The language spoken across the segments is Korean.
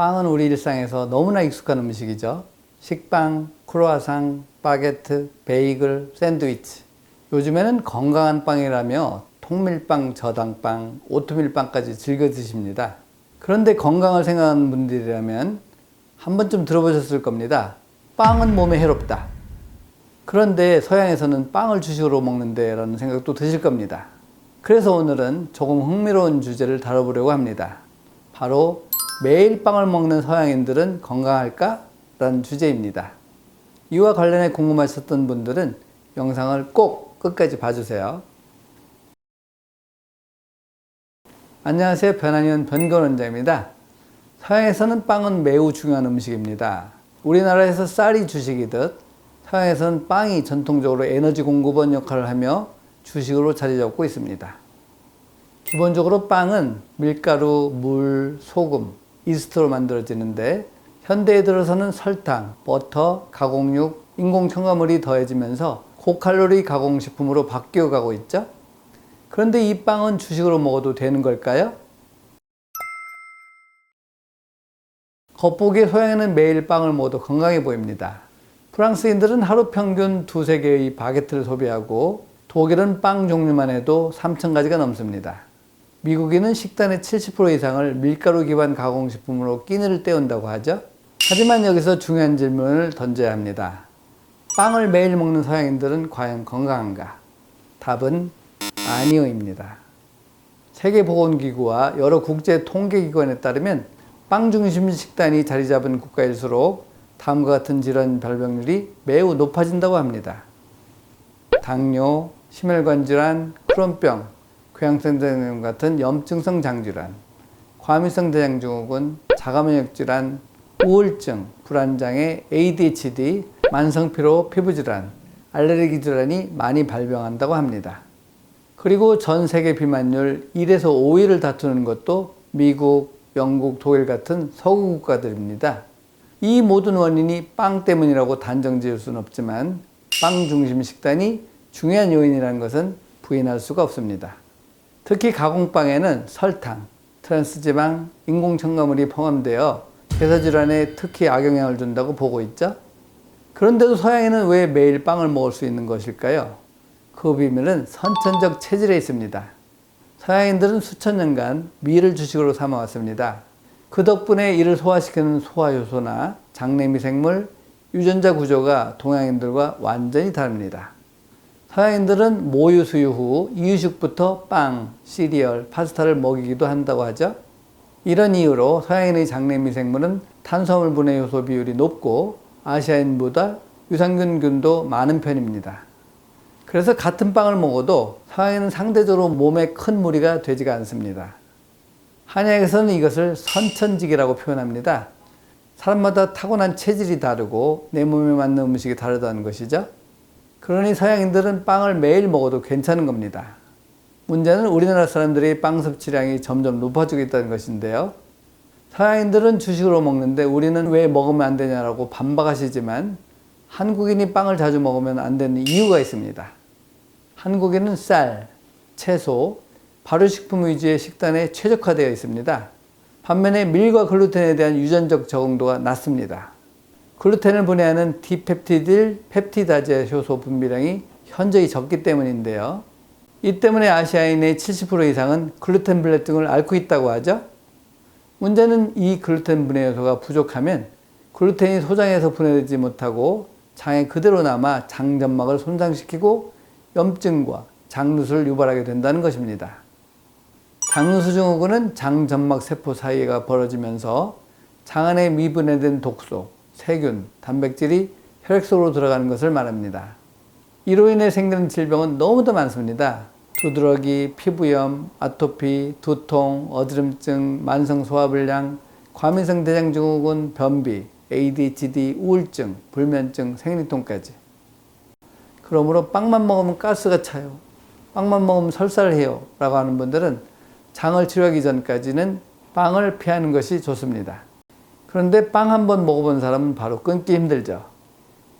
빵은 우리 일상에서 너무나 익숙한 음식이죠. 식빵, 크로아상, 바게트, 베이글, 샌드위치. 요즘에는 건강한 빵이라며 통밀빵, 저당빵, 오트밀빵까지 즐겨 드십니다. 그런데 건강을 생각하는 분들이라면 한 번쯤 들어보셨을 겁니다. 빵은 몸에 해롭다. 그런데 서양에서는 빵을 주식으로 먹는데 라는 생각도 드실 겁니다. 그래서 오늘은 조금 흥미로운 주제를 다뤄보려고 합니다. 바로 매일 빵을 먹는 서양인들은 건강할까? 라는 주제입니다. 이와 관련해 궁금하셨던 분들은 영상을 꼭 끝까지 봐주세요. 안녕하세요. 변한현 변건원장입니다. 서양에서는 빵은 매우 중요한 음식입니다. 우리나라에서 쌀이 주식이듯 서양에서는 빵이 전통적으로 에너지 공급원 역할을 하며 주식으로 자리 잡고 있습니다. 기본적으로 빵은 밀가루, 물, 소금, 이스트로 만들어지는데 현대에 들어서는 설탕, 버터, 가공육, 인공 첨가물이 더해지면서 고칼로리 가공식품으로 바뀌어 가고 있죠. 그런데 이 빵은 주식으로 먹어도 되는 걸까요? 겉보기에 서양에는 매일 빵을 먹어도 건강해 보입니다. 프랑스인들은 하루 평균 두세 개의 바게트를 소비하고 독일은 빵 종류만 해도 3,000가지가 넘습니다. 미국인은 식단의 70% 이상을 밀가루 기반 가공식품으로 끼니를 때운다고 하죠. 하지만 여기서 중요한 질문을 던져야 합니다. 빵을 매일 먹는 서양인들은 과연 건강한가? 답은 아니요입니다. 세계보건기구와 여러 국제 통계기관에 따르면 빵 중심 식단이 자리 잡은 국가일수록 다음과 같은 질환 발병률이 매우 높아진다고 합니다. 당뇨, 심혈관 질환, 크론병, 궤양성 대장증 같은 염증성 장질환, 과민성 대장증후군, 자가면역 질환, 우울증, 불안장애, ADHD, 만성피로, 피부질환, 알레르기 질환이 많이 발병한다고 합니다. 그리고 전 세계 비만율 1에서 5위를 다투는 것도 미국, 영국, 독일 같은 서구 국가들입니다. 이 모든 원인이 빵 때문이라고 단정 지을 수는 없지만 빵 중심 식단이 중요한 요인이라는 것은 부인할 수가 없습니다. 특히 가공빵에는 설탕, 트랜스지방, 인공첨가물이 포함되어 대사질환에 특히 악영향을 준다고 보고 있죠. 그런데도 서양에는 왜 매일 빵을 먹을 수 있는 것일까요? 그 비밀은 선천적 체질에 있습니다. 서양인들은 수천 년간 밀을 주식으로 삼아왔습니다. 그 덕분에 이를 소화시키는 소화효소나 장내미생물, 유전자 구조가 동양인들과 완전히 다릅니다. 서양인들은 모유 수유 후 이유식부터 빵, 시리얼, 파스타를 먹이기도 한다고 하죠. 이런 이유로 서양인의 장내 미생물은 탄수화물 분해 효소 비율이 높고 아시아인보다 유산균균도 많은 편입니다. 그래서 같은 빵을 먹어도 서양인은 상대적으로 몸에 큰 무리가 되지가 않습니다. 한약에서는 이것을 선천직이라고 표현합니다. 사람마다 타고난 체질이 다르고 내 몸에 맞는 음식이 다르다는 것이죠. 그러니 서양인들은 빵을 매일 먹어도 괜찮은 겁니다. 문제는 우리나라 사람들이 빵 섭취량이 점점 높아지고 있다는 것인데요. 서양인들은 주식으로 먹는데 우리는 왜 먹으면 안 되냐라고 반박하시지만 한국인이 빵을 자주 먹으면 안 되는 이유가 있습니다. 한국인은 쌀, 채소, 발효식품 위주의 식단에 최적화되어 있습니다. 반면에 밀과 글루텐에 대한 유전적 적응도가 낮습니다. 글루텐을 분해하는 디펩티딜 펩티다제 효소 분비량이 현저히 적기 때문인데요. 이 때문에 아시아인의 70% 이상은 글루텐 불내증을 앓고 있다고 하죠. 문제는 이 글루텐 분해 요소가 부족하면 글루텐이 소장에서 분해되지 못하고 장에 그대로 남아 장점막을 손상시키고 염증과 장누수를 유발하게 된다는 것입니다. 장누수 증후군은 장점막 세포 사이가 벌어지면서 장 안에 미분해된 독소, 세균, 단백질이 혈액 속으로 들어가는 것을 말합니다. 이로 인해 생기는 질병은 너무도 많습니다. 두드러기, 피부염, 아토피, 두통, 어지럼증, 만성 소화불량, 과민성 대장증후군, 변비, ADHD, 우울증, 불면증, 생리통까지. 그러므로 빵만 먹으면 가스가 차요. 빵만 먹으면 설사를 해요. 라고 하는 분들은 장을 치료하기 전까지는 빵을 피하는 것이 좋습니다. 그런데 빵 한 번 먹어본 사람은 바로 끊기 힘들죠.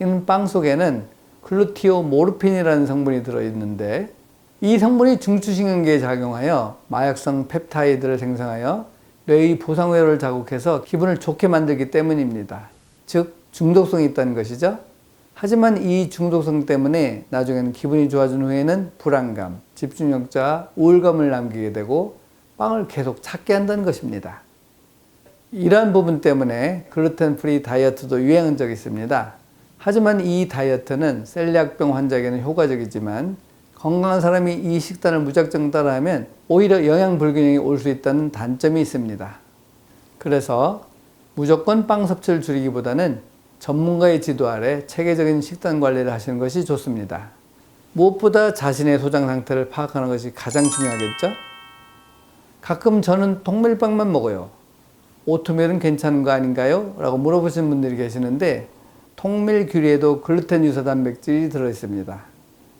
이는 빵 속에는 글루티오 모르핀이라는 성분이 들어있는데 이 성분이 중추신경계에 작용하여 마약성 펩타이드를 생성하여 뇌의 보상회로를 자극해서 기분을 좋게 만들기 때문입니다. 즉, 중독성이 있다는 것이죠. 하지만 이 중독성 때문에 나중에는 기분이 좋아진 후에는 불안감, 집중력자, 우울감을 남기게 되고 빵을 계속 찾게 한다는 것입니다. 이러한 부분 때문에 글루텐 프리 다이어트도 유행한 적이 있습니다. 하지만 이 다이어트는 셀리악병 환자에게는 효과적이지만 건강한 사람이 이 식단을 무작정 따라하면 오히려 영양 불균형이 올 수 있다는 단점이 있습니다. 그래서 무조건 빵 섭취를 줄이기보다는 전문가의 지도 아래 체계적인 식단 관리를 하시는 것이 좋습니다. 무엇보다 자신의 소장 상태를 파악하는 것이 가장 중요하겠죠? 가끔 저는 통밀빵만 먹어요. 오트밀은 괜찮은 거 아닌가요? 라고 물어보시는 분들이 계시는데 통밀 규리에도 글루텐 유사 단백질이 들어 있습니다.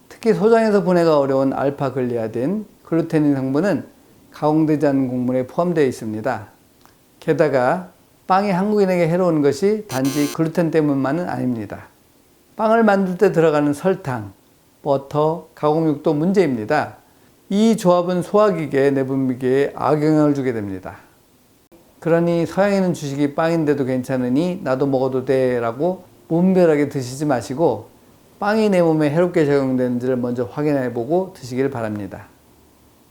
특히 소장에서 분해가 어려운 알파 글리아딘, 글루테닌 성분은 가공되지 않은 곡물에 포함되어 있습니다. 게다가 빵이 한국인에게 해로운 것이 단지 글루텐 때문만은 아닙니다. 빵을 만들 때 들어가는 설탕, 버터, 가공육도 문제입니다. 이 조합은 소화기계, 내분비계에 악영향을 주게 됩니다. 그러니 서양에는 주식이 빵인데도 괜찮으니 나도 먹어도 돼 라고 무분별하게 드시지 마시고 빵이 내 몸에 해롭게 적용되는지를 먼저 확인해 보고 드시길 바랍니다.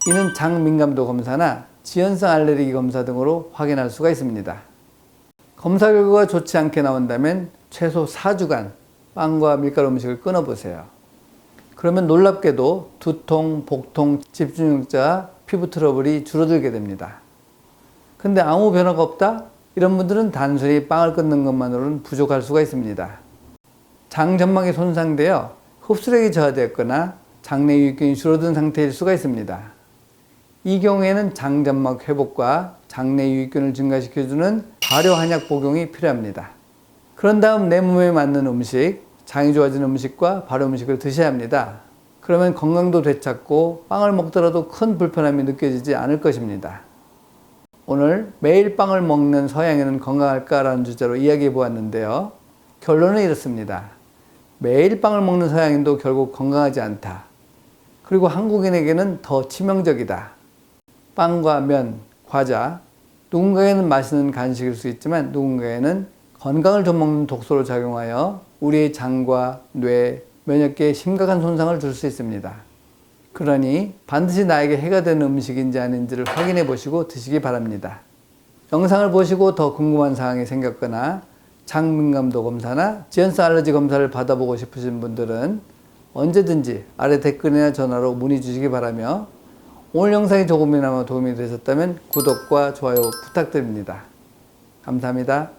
이는 장 민감도 검사나 지연성 알레르기 검사 등으로 확인할 수가 있습니다. 검사 결과가 좋지 않게 나온다면 최소 4주간 빵과 밀가루 음식을 끊어보세요. 그러면 놀랍게도 두통, 복통, 집중력자, 피부 트러블이 줄어들게 됩니다. 근데 아무 변화가 없다? 이런 분들은 단순히 빵을 끊는 것만으로는 부족할 수가 있습니다. 장 점막이 손상되어 흡수력이 저하되었거나 장내 유익균이 줄어든 상태일 수가 있습니다. 이 경우에는 장 점막 회복과 장내 유익균을 증가시켜주는 발효 한약 복용이 필요합니다. 그런 다음 내 몸에 맞는 음식, 장이 좋아지는 음식과 발효 음식을 드셔야 합니다. 그러면 건강도 되찾고 빵을 먹더라도 큰 불편함이 느껴지지 않을 것입니다. 오늘 매일 빵을 먹는 서양인은 건강할까라는 주제로 이야기해 보았는데요. 결론은 이렇습니다. 매일 빵을 먹는 서양인도 결국 건강하지 않다. 그리고 한국인에게는 더 치명적이다. 빵과 면, 과자, 누군가에는 맛있는 간식일 수 있지만 누군가에는 건강을 좀 먹는 독소로 작용하여 우리의 장과 뇌, 면역계에 심각한 손상을 줄 수 있습니다. 그러니 반드시 나에게 해가 되는 음식인지 아닌지를 확인해 보시고 드시기 바랍니다. 영상을 보시고 더 궁금한 사항이 생겼거나 장 민감도 검사나 지연성 알러지 검사를 받아보고 싶으신 분들은 언제든지 아래 댓글이나 전화로 문의 주시기 바라며 오늘 영상이 조금이나마 도움이 되셨다면 구독과 좋아요 부탁드립니다. 감사합니다.